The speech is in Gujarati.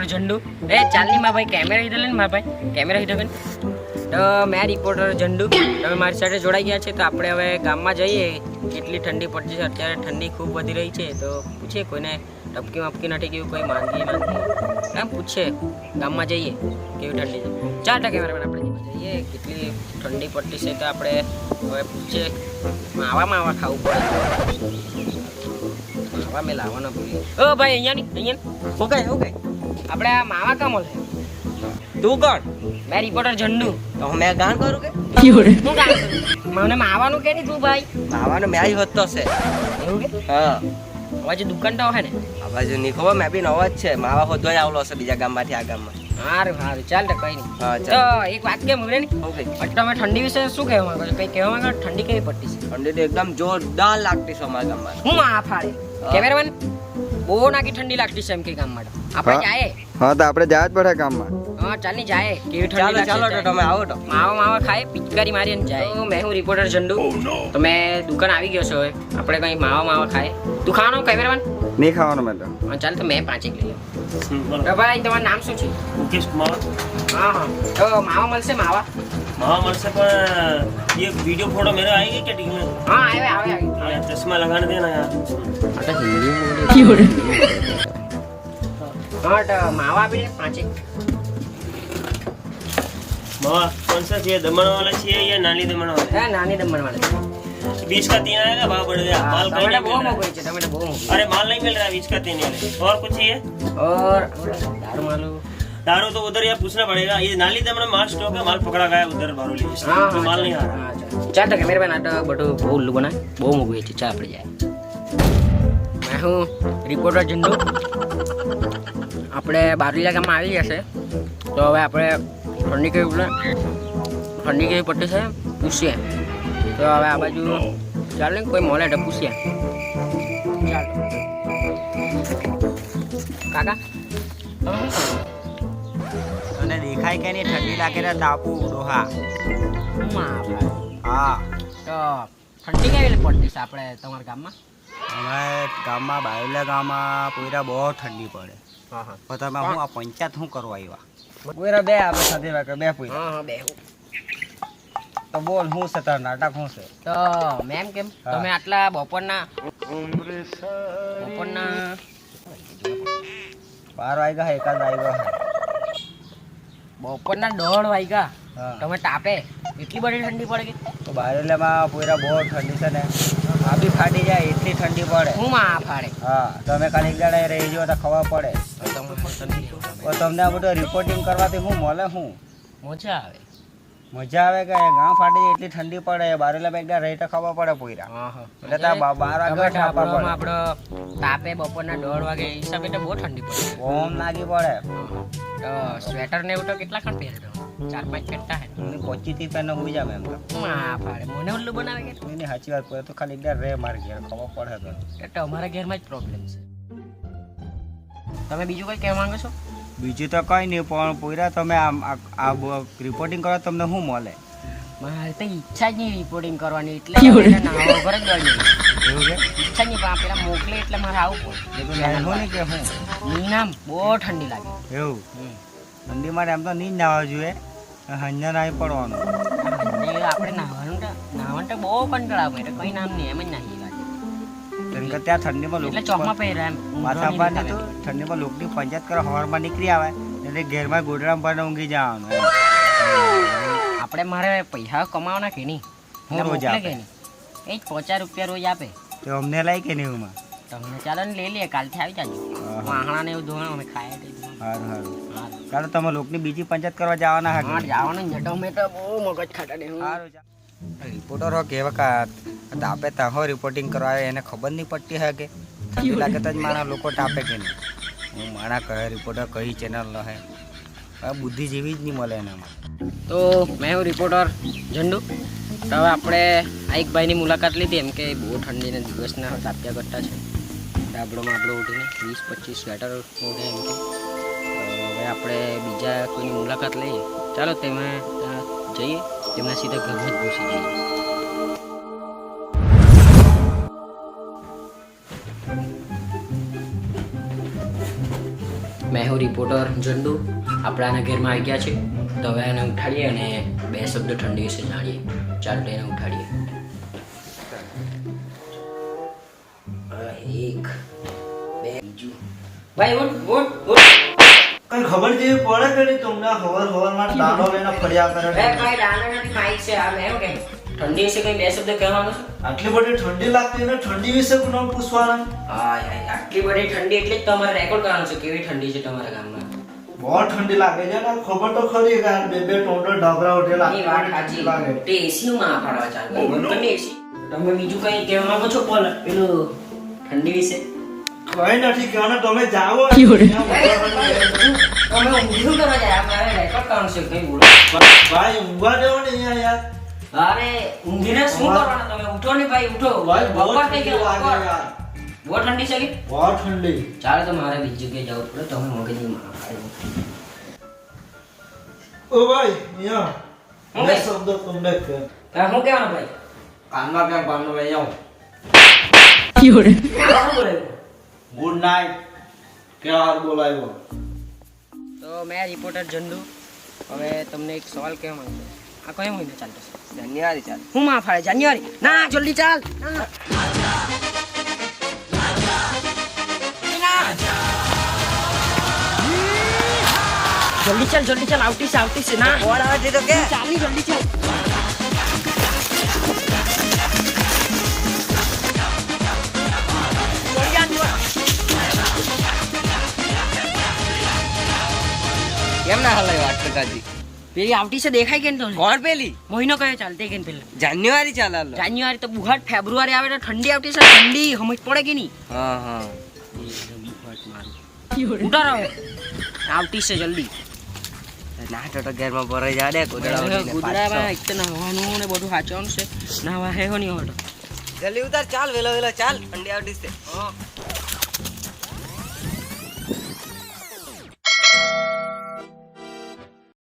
રિપોર્ટર ઝંડુ. એ, ચાલની મા ભાઈ કેમેરા હીધો લઈને મારા ભાઈ. કેમેરા હીધો ને? તો મેં રિપોર્ટર ઝંડુ. તમે મારી સાથે જોડાઈ ગયા છે, તો આપણે હવે ગામમાં જઈએ. કેટલી ઠંડી પડતી છે, અત્યારે ઠંડી ખૂબ વધી રહી છે. તો પૂછીએ કોઈને ટપકી મપકી નથી કેવું કોઈ માંદગી નથી એમ પૂછીએ. ગામમાં જઈએ, કેવી ઠંડી છે. ચાર ટકા કેમેરામેન આપણે જઈએ. કેટલી ઠંડી પડતી છે તો આપણે હવે પૂછીએ. માવા માવા ખાવું પડે. માવા મેં લાવવાના ભૂલી ઓ ભાઈ, અહીંયા ની અહીંયા ઓકે કહે આપણે આ માવા કામ મળે તું કોણ? મેં રિપોર્ટર ઝંડુ. તો મેં ગાન કરું કે? હું ગાન કરું? મને માવાનું કે નહીં તું ભાઈ? આવવાનો મેચ હોતો છે. એવું કે? હા. હવે દુકાન તો હે ને. આ બાજુ ની ખબર મેં બી નવો જ છે. માવા હોતો જ આવલો છે બીજા ગામમાંથી આ ગામમાં. સારું સારું ચાલ તો કઈ નહીં. હા તો ચાલ એક વાત કેમ મને નહીં ઓકે. તમે ઠંડી વિશે શું કહેવા માંગો છો? કઈ કહેવા માંગો ઠંડી કેવી પડતી છે? ઠંડી તો એકદમ જોરદાર લાગતી છે અમારા ગામમાં. હું આ ફાડે. કેમેરામેન? બહુ નાખી ઠંડી લાગતી છે એમ કે ગામ માટે આપણે. જાય હા તો આપણે જવા જ પડે કામમાં હા ચાલની જાય કેવી ઠંડી લાગે ચાલો તો તમે આવો તો. માવા માવા ખાય પિચકારી મારી અને જાય હું મેં હું રિપોર્ટર ઝંડુ તો મેં દુકાન આવી ગયો છે હવે. આપણે કઈ માવા માવા ખાય તું ખાવાનો કેમેરામેન નહીં ખાવાનું મેં તો. હા ચાલ તો મેં પાંચેક લઈ લઉં. ભાઈ તમારું નામ શું છે? મુકેશ કુમાર. હા હા. માવા મળશે માવા? मामा मन से पर ये वीडियो फोटो मेरे आएगी क्या टीम में હા આવે આવે આવે हाँ, चश्मा लगाने देना यार હા તો માવા આપી દે પાંચેક मामा कौन सा चाहिए दमन वाला चाहिए या नाली दमन वाला હા નાની દમણ વાળા बीच का तीन आएगा भाव बढ़ गया माल कहीं ટમેટા नहीं બહુ मिल रहा મોંઘું છે ટમેટા બહુ મોંઘું अरे माल नहीं मिल रहा है बीच का तीन वाले और कुछ चाहिए और दारू मालू दारू तो उधर यार पूछना पड़ेगा ये नाली दमन में माल स्टॉक है माल पकड़ा गया है उधर बारूली હા तो હા माल नहीं आ रहा હા, ચાલ. ચાલ તો કેમેરામેન આ તો બધું બહુ ઉલ્લુ બનાય બહુ મોંઘું છે ચાલ આપણે જાય મેં હું રિપોર્ટર જિંદુ આપણે બારલીલા ગામમાં આવી જશે તો હવે આપણે ઠંડી કેવી પડે ઠંડી કેવી પડતી છે પૂછીએ તો હવે આ બાજુ ચાલ ને કોઈ મળે તો પૂછીએ ચાલ કાકા તમે તને દેખાય કે નહીં? ઠંડી લાગે ને તાપુ ડોહા હું. હા. તો ઠંડી કેવી પડતી છે આપણે તમારા ગામમાં? અમારે ગામમાં બાયલા ગામમાં પોયરા બહુ ઠંડી પડે. હા હા. પણ તમે હું આ પંચાયત શું કરવા આવ્યા? કોઈરા બે આપણે સાથે વાગે બે પૂરી હા હા બે તો બોલ શું છે તાર નાટક શું છે? તો મેમ કેમ? તમે આટલા બપોરના બપોરના બાર વાગ્યા હે એકાદ વાગ્યો હે. બપોરના દોઢ વાગ્યા. તમે તાપે? એટલી બધી ઠંડી પડે કે? તો બારેલામાં પૂરા બહુ ઠંડી છે ને. આ બી ફાટી જાય એટલી ઠંડી પડે. હું માં આ ફાડે? હા તમે ખાલી એક રહી જાઓ તો ખબર પડે. તમને આ બધું રિપોર્ટિંગ કરવાથી શું મળે શું મજા આવે. મજા આવે કે ગામ ફાટી જાય એટલી ઠંડી પડે બારેલા દાડા રહી તો ખબર પડે પૂરા હા હા. એટલે તા બાર વાગે તમે પડે. આપણો તાપે બપોરના દોઢ વાગે એ હિસાબે તો બહુ ઠંડી પડે. ઓમ લાગી પડે. તો સ્વેટર ને એવું તો કેટલા ખણ પહેરે તમે ચાર પાંચ પેટા હે. ને? પચીસથી પેન હુઈ જાવ એમ તો. હું આ ફાડે મને ઉલ્લુ બનાવે કે? એની સાચી વાત પડે તો ખાલી એકદા રે માર ઘેર ખબર પડે તો. એ અમારા ઘેરમાં જ પ્રોબ્લેમ છે. તમે બીજું કઈ કહેવા માંગો છો? બીજું તો કંઈ નહીં પણ પોયરા તમે આમ આ- આ રિપોર્ટિંગ કરો તમને શું મળે? મારે તો ઈચ્છા જ નહીં રિપોર્ટિંગ કરવાની એટલે જ એવું ઈચ્છા નહીં પણ પેલા મોકલે એટલે મારે આવું તો કે હું પડે નીનામ બહુ ઠંડી લાગે. એવું. ઠંડી માટે એમ તો નહીં જ નાવા જોઈએ. હંજા નાહી પડવાનું. આપણે નાવાનું તો નાવાનું તો બહુ કંટાળા આવે કંઈ કઈ નામ નહીં એમ જ નાહી કેમ કે ત્યાં ઠંડીમાં લોકો ચોકમાં પહેરે એમ. નહીં તો ઠંડીમાં લોકોની પંચાયત કરવા સવારમાં નીકળી આવે એટલે ઘેરમાં ગોડરામ પર ઊંઘી જવાનું આપણે મારે પૈસા કમાવાના કે નહીં? હું રોજ આપે? એ જ પચાસ રૂપિયા રોજ આપે. તો અમને લાય કે નહીં એમાં? તમને ચાલો ને લઈ લઈએ કાલથી આવી જાજો. હા. વાહણા ને એવું ધોવાનું અમે ખાય હારું સારું ચાલો તમે લોકની બીજી પંચાયત કરવા જવાના હા જવાનું? જવાનું ને ટમેટો બહુ મગજ ખાટા દે હારું. રિપોર્ટરો કેવા તાપે તાહો રિપોર્ટિંગ કરવા એને ખબર નહીં પડતી હે કે? લાગે તો જ મારા લોકો તાપે કે નહીં? હું મારા કહે રિપોર્ટર કઈ ચેનલ હે? બુદ્ધિ જેવી જ નહીં મળે એનામાં. તો મેં હું રિપોર્ટર ઝંડુ. તો હવે આપણે આ એક ભાઈની મુલાકાત લીધી એમ કે બહુ ઠંડીના દિવસના તાપ્યા કરતા છે. ડાબડોમાં આપણો ઉઠીને વીસ, પચીસ સ્વેટર ઉઠે એમ કે. હવે આપણે બીજા કોઈની મુલાકાત લઈએ. ચાલો તેમાં જઈએ. તેમના સીધા ઘરમાં જ ઘૂસી જઈએ. મેં હું રિપોર્ટર ઝંડુ આપણે આના ઘેરમાં આવી ગયા છે તો હવે એને ઉઠાડીએ અને બે શબ્દ ઠંડી વિશે જાણીએ. ચાલો એને ઉઠાડીએ. એક બે બીજું. ભાઈ ઉઠ ઉઠ ઉઠ. કઈ ખબર જેવી પડે કે તમને? હવાર હવારમાં દાડો લઈને ફર્યા કરે બે ભાઈ દાના નથી માઈક છે. આ મેં કેમ ઠંડી વિશે કઈ બે શબ્દ કહેવાનો છો? આટલી બધી ઠંડી લાગતી ને ઠંડી વિશે કોણ પૂછવાના. હા આટલી બધી ઠંડી એટલે જ તમારે રેકોર્ડ કરવાનું છે. કેવી ઠંડી છે તમારા ગામમાં? બહુ ઠંડી લાગે છે ને ખબર તો ખરી કે બે બે ટોટો ડાબરા ઉઠેલા એ વાત સાચી. લાગે. તે એસી નું માં આફાડવા ચાલ ભાઈ એસી તમે બીજું કઈ કહેવા માંગો છો? પણ પેલું ઠંડી વિશે. કઈ નથી કહેવાનું. તમે જાઓ. તમે ઊંઘ્યું કરવા જાય મારે રેકોર્ડ કરવાનું છે. કઈ બોલો. ભાઈ ઊંઘવા જવાનું અહીંયા યાર. અરે ઊંઘીને શું કરવાના તમે? ઉઠો ને ભાઈ ઉઠો. ભાઈ બહુ બપોર થઈ ઠંડી ગયો બપોર. બહુ ઠંડી છે કે? બહુ ઠંડી. ચાલો તો મારે બીજી જગ્યાએ જવું પડે. તમે મગજની માં ઓ ભાઈ અહીંયા. હું બે શબ્દ તમને કહે. હા, શું કહેવાનું ભાઈ? કાનમાં કે કાનમાં ભાઈ આવ યોડે ગુડ નાઈટ નાઇટ કેવાર બોલાવ્યો? તો મેં રિપોર્ટર ઝંડુ. હવે તમને એક સવાલ કહેવા માંગુ છું. આ કયો મહિનો ચાલતો છે? જાન્યુઆરી ચાલ. હું માં ફાળે જાન્યુઆરી. ના જલ્દી ચાલ. ના. જલ્દી ચાલ જલ્દી ચાલ આવતી છે આવતી છે ના. ઓર આવે છે તો કે. ચાલી જલ્દી ચાલ. કેમ ના હલાયો વાત કાજી પેલી આવતી છે દેખાય કે નહીં કોણ પેલી? મહિનો કયો ચાલતે કે પેલા? જાન્યુઆરી ચાલ જાન્યુઆરી તો બુહાટ ફેબ્રુઆરી આવે તો ઠંડી આવતી છે ઠંડી સમજ પડે કે નહીં? હા હા. ઉઠો રહો આવતી છે જલ્દી. ના તો ઘેરમાં ભરાઈ જા દે કુદડા એક તો નહાવાનું ને બધું સાચવાનું છે. નાવા હે હો નહીં જલ્દી ઉતાર ચાલ વેલો વેલો ચાલ. ઠંડી આવતી છે.